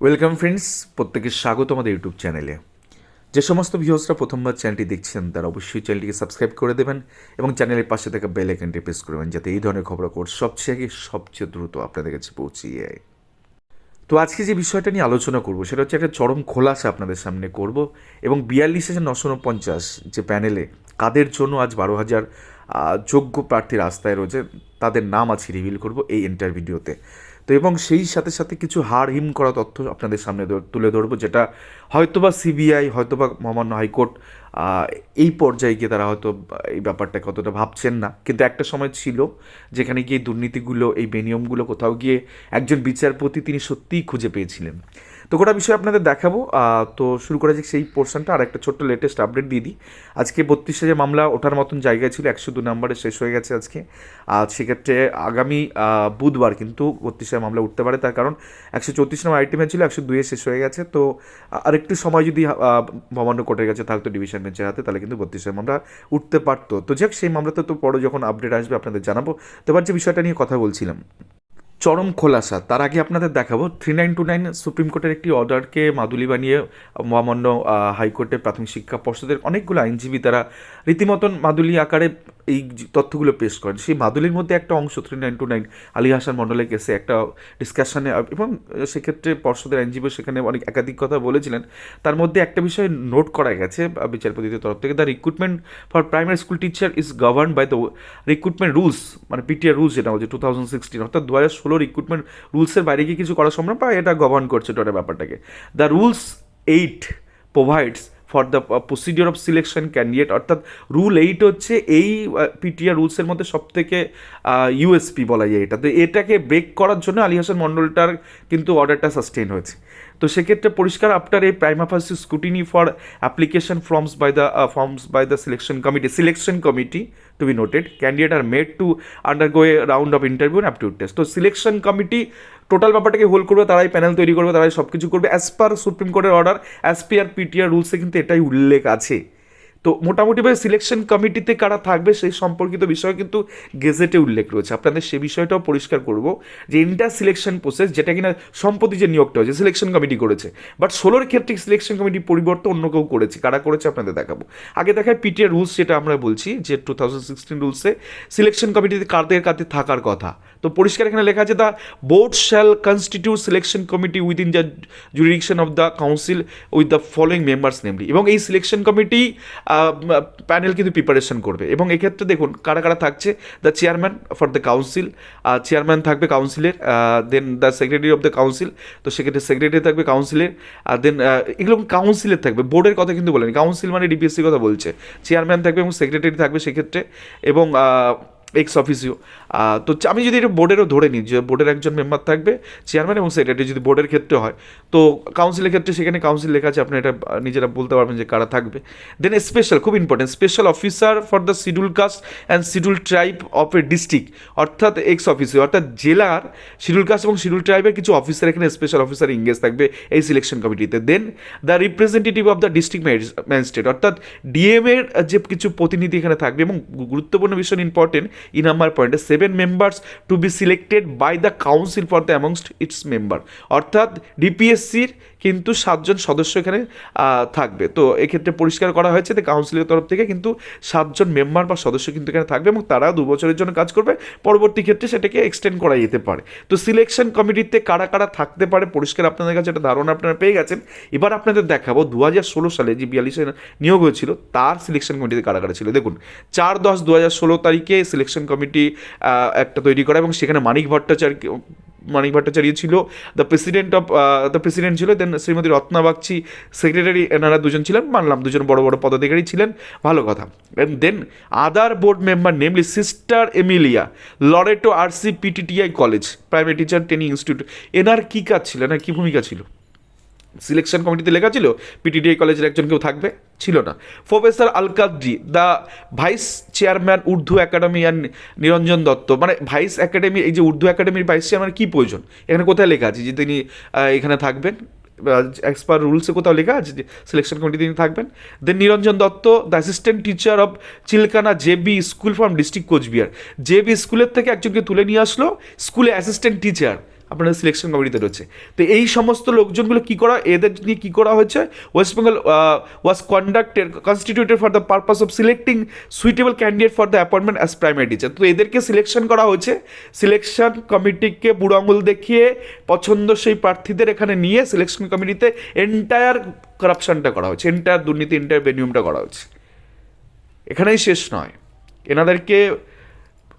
Welcome friends প্রত্যেকে স্বাগত আমাদের ইউটিউব চ্যানেলে যে সমস্ত ভিউসরা প্রথমবার চ্যানেলটি দেখছেন, তারা অবশ্যই চ্যানেলটিকে সাবস্ক্রাইব করে দেবেন এবং চ্যানেলের পাশে থাকা বেল আইকনটি প্রেস করবেন যাতে এই ধরনের খবরাখবর সবচেয়ে আগে, সবচেয়ে দ্রুত আপনাদের কাছে পৌঁছিয়ে যায়। তো আজকে যে বিষয়টা নিয়ে আলোচনা করব, সেটা হচ্ছে একটা চরম খোলাসা আপনাদের সামনে করব এবং বিয়াল্লিশ হাজার নশো উনপঞ্চাশ যে প্যানেলে কাদের জন্য আজ বারো হাজার যোগ্য প্রার্থী রাস্তায় রয়েছে, তাদের নাম আজকে রিভিল করব এই এন্টার ভিডিওতে তো এবং সেই সাথে সাথে কিছু হাড় হিম করা তথ্য আপনাদের সামনে তুলে ধরবো, যেটা হয়তোবা সিবিআই, হয়তোবা মহামান্য হাইকোর্ট এই পর্যায়ে গিয়ে তারা হয়তো এই ব্যাপারটা কতটা ভাবছেন না। কিন্তু একটা সময় ছিল যেখানে গিয়ে দুর্নীতিগুলো, এই বেনিয়মগুলো কোথাও গিয়ে একজন বিচারপতি তিনি সত্যিই খুঁজে পেয়েছিলেন। তো গোটা বিষয় আপনাদের দেখাবো। তো শুরু করা যাক সেই পোর্শনটা আর একটা ছোট্ট লেটেস্ট আপডেট দিয়ে দিই। আজকে বত্রিশ হাজার মামলা ওঠার মতন জায়গায় ছিল, একশো দু নম্বরে শেষ হয়ে গেছে আজকে। আর সেক্ষেত্রে আগামী বুধবার কিন্তু বত্রিশ হাজার মামলা উঠতে পারে। তার কারণ একশো চৌত্রিশ নম্বর আইটেমে ছিল, একশো দুয়ে শেষ হয়ে গেছে। তো আরেকটু সময় যদি ভবান্য কোর্টের কাছে থাকতো ডিভিশন বেঞ্চের হাতে, তাহলে কিন্তু বত্রিশ হাজার মামলা উঠতে পারতো। তো যাক, সেই মামলাতে তো পরে যখন আপডেট আসবে আপনাদের জানাব। তো এবার যে বিষয়টা নিয়ে কথা বলছিলাম। চরম খোলাসা। তার আগে আপনাদের দেখাবো three nine two nine supreme কোর্টের একটি অর্ডারকে মাদুলি বানিয়ে মহামান্য আহ, হাইকোর্টের প্রাথমিক শিক্ষা পর্ষদের অনেকগুলো আইনজীবী তারা রীতিমতন মাদুলি আকারে এই তথ্যগুলো পেশ করেন। সেই মাদুলির মধ্যে একটা অংশ three nine two nine Ali Hasan মণ্ডলের কেসে একটা ডিসকাশনে এবং সেক্ষেত্রে পর্ষদের আইনজীবী সেখানে অনেক একাধিক কথা বলেছিলেন। তার মধ্যে একটা বিষয় নোট করা গেছে বিচারপতিদের তরফ থেকে the recruitment for primary school teacher is govern by the recruitment rules মানে পিটিআর রুলস যেটা হচ্ছে টু থাউজেন্ড সিক্সটিন অর্থাৎ দু হাজার ষোলো রিক্রুটমেন্ট রুলসের বাইরে গিয়ে কিছু করা সম্ভব বা এটা গভর্ন করছে টোটাল ব্যাপারটাকে। The rules eight provides for the procedure of selection candidate অর্থাৎ রুল এইট হচ্ছে এই পিটিআর রুলসের মধ্যে সব থেকে ইউএসপি বলা যায় এটা তো এটাকে ব্রেক করার জন্য আলী হাসান মণ্ডলটার কিন্তু অর্ডারটা সাস্টেন হয়েছে। তো সেক্ষেত্রে পরিষ্কার আফটার এই prima facie scrutiny for application forms by the forms by the selection committee selection committee to be noted candidate are made to undergo a round of interview aptitude test তো selection committee total ব্যাপারটাকে hold করবে, তারাই panel তৈরি করবে, তারাই সব কিছু করবে অ্যাজ পার সুপ্রিম কোর্টের order as P R PTR রুলসে কিন্তু এটাই উল্লেখ আছে। তো মোটামুটিভাবে সিলেকশন কমিটিতে কারা থাকবে সেই সম্পর্কিত বিষয় কিন্তু গেজেটে উল্লেখ রয়েছে। আপনাদের সে বিষয়টাও পরিষ্কার করব যে ইন্টার সিলেকশন প্রসেস যেটা কিনা সম্প্রতি যে নিয়োগটা হয়েছে সিলেকশন কমিটি করেছে। বাট ষোলোর ক্ষেত্রে সিলেকশন কমিটি পরিবর্তন অন্য কেউ করেছে। কারা করেছে আপনাদের দেখাবো। আগে দেখায় পিটিআর রুলস যেটা আমরা বলছি যে টু থাউজেন্ড সিক্সটিন রুলসে সিলেকশন কমিটিতে কাদের কাতে থাকার কথা। তো পরিষ্কার এখানে লেখা আছে the board shall constitute selection committee within the jurisdiction of the council with the following members namely এবং এই সিলেকশন কমিটি প্যানেল কিন্তু প্রিপারেশন করবে। এবং এক্ষেত্রে দেখুন, কারা কারা থাকছে? The chairman for the council chairman থাকবে কাউন্সিলের then the secretary of the council তো সেক্ষেত্রে সেক্রেটারি থাকবে কাউন্সিলের আর দেন এগুলো কাউন্সিলের থাকবে। বোর্ডের কথা কিন্তু বলেনি কাউন্সিল মানে ডিপিএসসির কথা বলছে। চেয়ারম্যান থাকবে এবং সেক্রেটারি থাকবে সেক্ষেত্রে। এবং এক্স অফিসিও তো আমি যদি এটা বোর্ডেরও ধরে নিই, যে বোর্ডের একজন মেম্বার থাকবে চেয়ারম্যান এবং সেক্রেটারি যদি বোর্ডের ক্ষেত্রে হয়, তো কাউন্সিলের ক্ষেত্রে সেখানে কাউন্সিল লেখা আছে, আপনি এটা নিজেরা বলতে পারবেন যে কারা থাকবে। দেন স্পেশাল খুব important special officer for the schedule caste and schedule tribe of a district অর্থাৎ এক্স অফিসিও অর্থাৎ জেলার শিডিউল কাস্ট এবং শিডিউল ট্রাইবের কিছু অফিসার এখানে স্পেশাল অফিসার ইংগেজ থাকবে এই সিলেকশন কমিটিতে then the representative of the district magistrate অর্থাৎ ডিএম এর যে কিছু প্রতিনিধি এখানে থাকবে এবং গুরুত্বপূর্ণ বিষয় ইম্পর্টেন্ট ই নাম্বার পয়েন্টে seven members to be selected by the council for the amongst its member অর্থাৎ ডিপিএসসির কিন্তু সাতজন সদস্য এখানে থাকবে। তো এক্ষেত্রে পরিষ্কার করা হয়েছে যে কাউন্সিলের তরফ থেকে কিন্তু সাতজন মেম্বার বা সদস্য কিন্তু এখানে থাকবে এবং তারা দু বছরের জন্য কাজ করবে। পরবর্তী ক্ষেত্রে সেটাকে এক্সটেন্ড করা যেতে পারে। তো সিলেকশন কমিটিতে কারা কারা থাকতে পারে পরিষ্কার আপনাদের কাছে একটা ধারণা আপনারা পেয়ে গেছেন। এবার আপনাদের দেখাবো দু হাজার ষোলো সালে যে বিয়াল্লিশে নিয়োগ হয়েছিল, তার সিলেকশন কমিটিতে কারা কারা ছিল। দেখুন, চার দশ দু হাজার ষোলো তারিখে সিলেকশন কমিটি একটা তৈরি করা এবং সেখানে মানিক ভট্টাচার্য মানিক ভট্টাচার্য ছিল the president of the president ছিল দেন শ্রীমতী রত্না বাগচি সেক্রেটারি এনারা দুজন ছিলেন, মানলাম দুজন বড় বড় পদাধিকারী ছিলেন, ভালো কথা। Then other board member namely sister Emilia Loreto R C PTTI college private teacher training institute এনার কী কাজ ছিল, এনার কী ভূমিকা ছিল? সিলেকশন কমিটিতে লেখা ছিল পিটিডিআই কলেজের একজন কেউ থাকবে, ছিল না। Professor Alkadri the vice chairman Urdu academy and Niranjan Dutta. মানে ভাইস একাডেমি এই যে উর্দু একাডেমির ভাইস চেয়ারম্যান কী প্রয়োজন? এখানে কোথায় লেখা আছে যে তিনি এখানে থাকবেন? অ্যাজ পার রুলসে কোথাও লেখা আছে যে সিলেকশন কমিটি তিনি থাকবেন? Then Niranjan Dutta the assistant teacher of Chilkana JB school from district Coochbehar JB স্কুলের থেকে একজনকে তুলে নিয়ে আসলো স্কুলে অ্যাসিস্ট্যান্ট টিচার আপনাদের সিলেকশন কমিটিতে রয়েছে। তো এই সমস্ত লোকজনগুলো কী করা, এদের নিয়ে কী করা হয়েছে? West Bengal was conducted constituted for the purpose of selecting suitable candidate for the appointment as primary teacher তো এদেরকে সিলেকশন করা হয়েছে। সিলেকশন কমিটিকে বুড়ো আঙুল দেখিয়ে পছন্দ সেই প্রার্থীদের এখানে নিয়ে সিলেকশন কমিটিতে এন্টায়ার করাপশনটা করা হয়েছে। এন্টায়ার দুর্নীতি এন্টায়ার বেনিয়মটা করা হয়েছে। এখানেই শেষ নয়। এনাদেরকে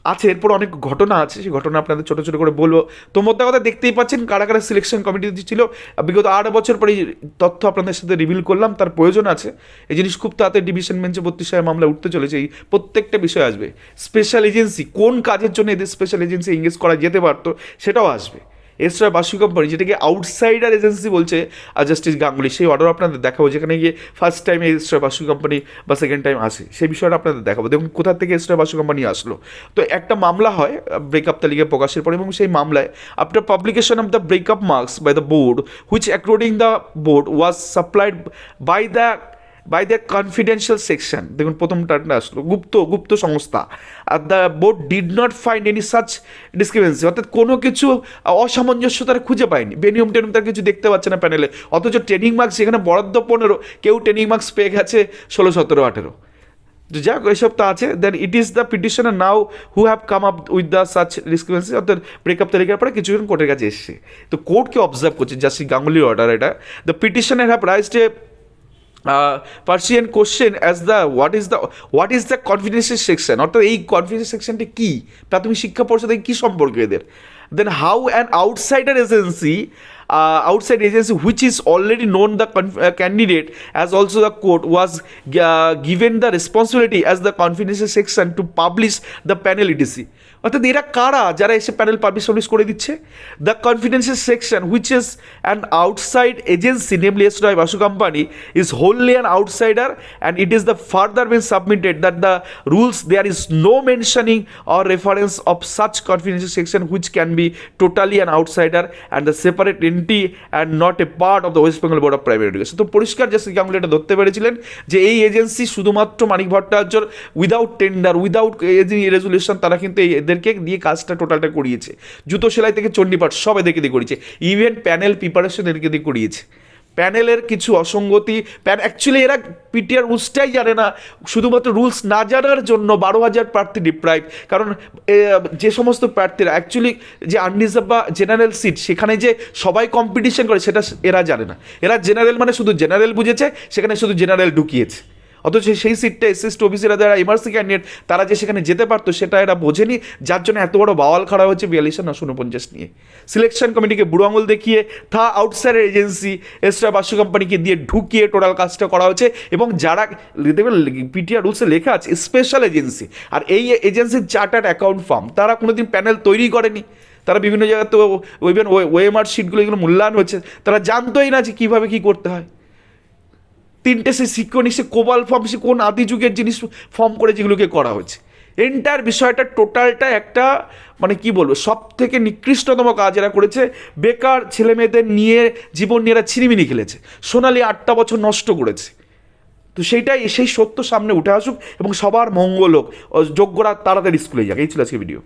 আছে, এরপর অনেক ঘটনা আছে, সেই ঘটনা আপনাদের ছোটো ছোটো করে বলব। তো মোদ্দা কথা দেখতেই পাচ্ছেন, কারা কারা সিলেকশন কমিটি ছিল বিগত আট বছর পরে তথ্য আপনাদের সাথে রিভিল করলাম, তার প্রয়োজন আছে। এই জিনিস খুব তাড়াতাড়ি ডিভিশন বেঞ্চে বত্রিশ হাজার মামলা উঠতে চলেছে, এই প্রত্যেকটা বিষয় আসবে। স্পেশাল এজেন্সি কোন কাজের জন্য এদের স্পেশাল এজেন্সি এঙ্গেজ করা যেতে পারতো, সেটাও আসবে। এসরা বাসু কোম্পানি যেটাকে আউটসাইডার এজেন্সি বলছে, আর জাস্টিস গাঙ্গুলি, সেই অর্ডার আপনাদের দেখাবো, যেখানে গিয়ে ফার্স্ট টাইম এসরা বাসু কোম্পানি বা সেকেন্ড টাইম আসে। সেই বিষয়টা আপনাদের দেখাবো। দেখুন, কোথা থেকে এসরা বাসু কোম্পানি আসলো। তো একটা মামলা হয় ব্রেকআপ তালিকা প্রকাশের পর, এবং সেই মামলায় after publication of the breakup marks by the board which according the board was supplied by the by the confidential section দেখুন প্রথম প্রথমটা আসলো, গুপ্ত গুপ্ত সংস্থা, আর the board did not find any such discrepancy অর্থাৎ কোনো কিছু অসামঞ্জস্য তারা খুঁজে পায়নি। বেনিয়ম টেনিয়ম তার কিছু দেখতে পাচ্ছে না প্যানেলে অথচ ট্রেনিং মার্কস সেখানে বরাদ্দ পনেরো, কেউ ট্রেনিং মার্কস পেয়ে গেছে ষোলো, সতেরো, আঠেরো। যাক, এসব তো আছে। Then it is the petitioner now who have come up with the such discrepancy অর্থাৎ ব্রেকআপ তালিকার পরে কিছুজন কোর্টের কাছে এসছে। তো কোর্টকে অবজার্ভ করছে জাস্টিস গাঙ্গুলির অর্ডার এটা। The petitioner have raised a pertinent question as the what is the what is the confidential section অর্থাৎ এই কনফিডেন্স সেকশনটি কী? প্রাথমিক শিক্ষা পরিষদে কী সম্পর্ক এদের? Then how an outsider agency outside agency which is already known the candidate as also the court was given the responsibility as the confidential section to publish the panel অর্থাৎ এরা কারা যারা এসে প্যানেল পাবলিশ পাবলিশ করে দিচ্ছে? The confidential section which is an outside agency namely S Roy Basu company is wholly an outsider and it is the further been submitted that the rules there is no mentioning or reference of such confidential section which can be totally an outsider and the separate entity and not a part of the West Bengal board of private education তো পরিষ্কার justice Ganguly এটা ধরতে পেরেছিলেন যে এই agency শুধুমাত্র মানিক ভট্টাচার্যর without tender without resolution তারা কিন্তু এই এদেরকে দিয়ে কাজটা টোটালটা করিয়েছে। জুতো সেলাই থেকে চণ্ডীপাঠ সব এদেরকে দিয়ে করিয়েছে। ইভেন প্যানেল প্রিপারেশন এদেরকে দিয়ে করিয়েছে। প্যানেলের কিছু অসঙ্গতি প্যান অ্যাকচুয়ালি এরা পিটিআর রুলসটাই জানে না। শুধুমাত্র রুলস না জানার জন্য বারো হাজার প্রার্থী ডিপ্রাইভ কারণ যে সমস্ত প্রার্থীরা অ্যাকচুয়ালি যে আনরিজার্ভ বা জেনারেল সিট সেখানে যে সবাই কম্পিটিশন করে, সেটা এরা জানে না। এরা জেনারেল মানে শুধু জেনারেল বুঝেছে, সেখানে শুধু জেনারেল ঢুকিয়েছে। অথচ সেই সিটটা এসএসটি অফিসেরা যারা এমার্সি ক্যান্ডিডেট তারা যে সেখানে যেতে পারতো, সেটা এরা বোঝেনি। যার জন্য এত বড় বাওয়াল খাড়া হচ্ছে বিয়াল্লিশশো নশো উনপঞ্চাশ নিয়ে। সিলেকশন কমিটিকে বুড়ো আঙুল দেখিয়ে, থা আউটসাইড এজেন্সি এক্সট্রা বাসু কোম্পানিকে দিয়ে ঢুকিয়ে টোটাল কাজটা করা হয়েছে। এবং যারা, দেখবেন পিটিআর রুলসে লেখা আছে স্পেশাল এজেন্সি আর এই এজেন্সির চার্টার্ড অ্যাকাউন্ট ফার্ম তারা কোনোদিন প্যানেল তৈরি করেনি। তারা বিভিন্ন জায়গায় তো ইভেন ওয়েমার শিটগুলো এগুলো মূল্যায়ন হচ্ছে তারা জানতোই না যে কীভাবে কী করতে হয়। তিনটে সে সিকোয়েন্স সে কোবাল ফর্ম সে কোন আদি যুগের জিনিস ফর্ম করে যেগুলোকে করা হয়েছে। এন্টায়ার বিষয়টা টোটালটা একটা মানে কি বলব সব থেকে নিকৃষ্টতম কাজ এরা করেছে, বেকার ছেলে মেয়েদের নিয়ে জীবন নিয়ে এরা ছিনিমিনি খেলেছে। সোনালি আটটা বছর নষ্ট করেছে। তো সেইটাই, সেই সত্য সামনে উঠে আসুক এবং সবার মঙ্গল হোক। যোগ্যরা তাড়াতাড়ি স্কুলে যাক। এই ছিল আজকে ভিডিও